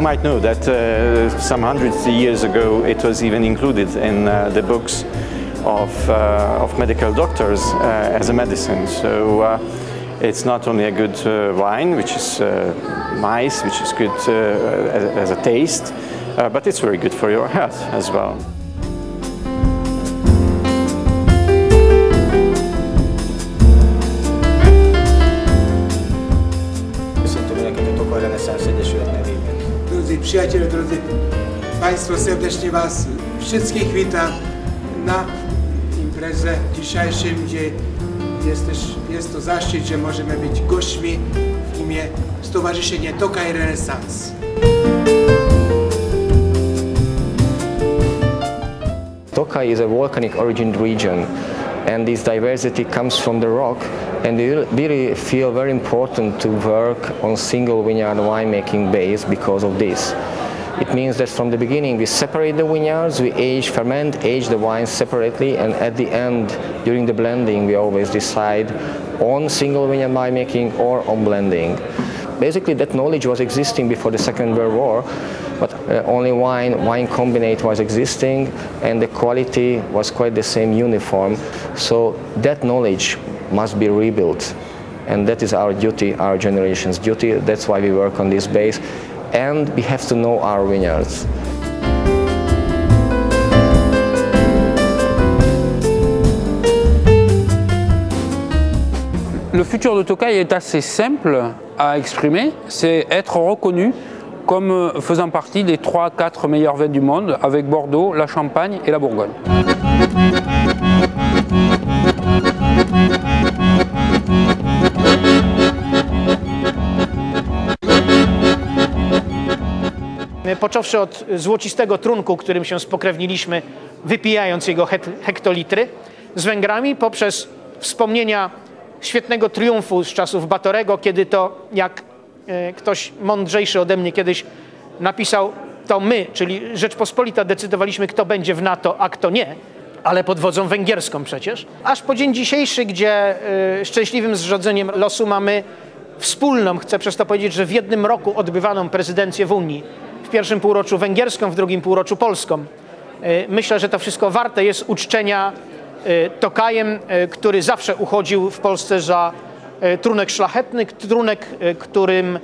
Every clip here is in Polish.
might know that uh, some hundreds of years ago it was even included in uh, the books of, uh, of medical doctors uh, as a medicine. So uh, it's not only a good uh, wine, which is nice, which is good as, as a taste, but it's very good for your health as well. Drodzy przyjaciele, drodzy Państwo, serdecznie Was wszystkich witam na imprezie dzisiejszym, gdzie jest, też, jest to zaszczyt, że możemy być gośćmi w imię Stowarzyszenia Tokaj Renesans. Tokai is a volcanic origin region and this diversity comes from the rock and we really feel very important to work on single vineyard winemaking base because of this. It means that from the beginning we separate the vineyards, we age, ferment, age the wines separately and at the end during the blending we always decide on single vineyard winemaking or on blending. Basically that knowledge was existing before the Second World War but uh, only wine, wine combinate was existing and the quality was quite the same uniform. So that knowledge must be rebuilt and that is our duty, our generation's duty. That's why we work on this base and we have to know our vineyards. Futur de Tokai est assez simple à exprimer, c'est être reconnu comme faisant partie des 3-4 meilleurs vins du monde avec Bordeaux, la Champagne et la Bourgogne. Począwszy od złocistego trunku, którym się spokrewniliśmy, wypijając jego hektolitry, z Węgrami, poprzez wspomnienia świetnego triumfu z czasów Batorego, kiedy to, jak e, ktoś mądrzejszy ode mnie kiedyś napisał, to my, czyli Rzeczpospolita, decydowaliśmy, kto będzie w NATO, a kto nie, ale pod wodzą węgierską przecież. Aż po dzień dzisiejszy, gdzie y, szczęśliwym zrządzeniem losu mamy wspólną, chcę przez to powiedzieć, że w jednym roku odbywaną prezydencję w Unii. W pierwszym półroczu węgierską, w drugim półroczu polską. Y, Myślę, że to wszystko warte jest uczczenia Tokajem, y, który zawsze uchodził w Polsce za y, trunek szlachetny, trunek, y, którym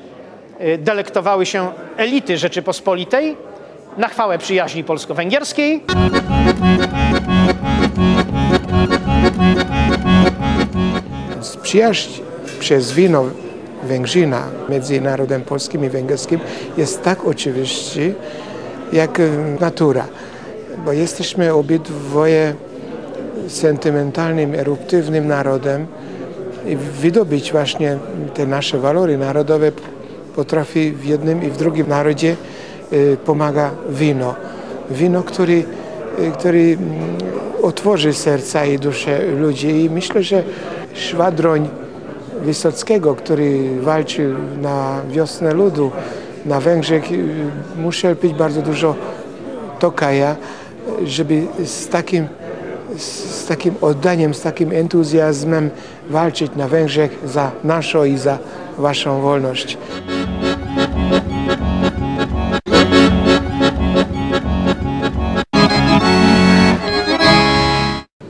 y, delektowały się elity Rzeczypospolitej na chwałę przyjaźni polsko-węgierskiej. Przyjaźń przez wino Węgrzyna między narodem polskim i węgierskim jest tak oczywista jak natura, bo jesteśmy obydwoje sentymentalnym, eruptywnym narodem i wydobyć właśnie te nasze walory narodowe potrafi w jednym i w drugim narodzie e, pomaga wino. Wino, który, e, który mm, otworzy serca i dusze ludzi i myślę, że szwadroń Wysockiego, który walczył na wiosnę ludu na Węgrzech, y, musiał pić bardzo dużo tokaja, żeby z takim, z takim oddaniem, z takim entuzjazmem walczyć na Węgrzech za naszą i za waszą wolność.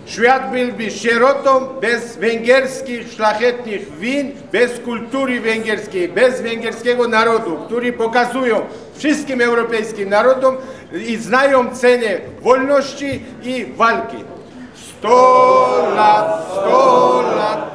Świat byłby sierotą bez węgierskich szlachetnych win, bez kultury węgierskiej, bez węgierskiego narodu, który pokazują wszystkim europejskim narodom i znają cenę wolności i walki. Сто лет, сто лет,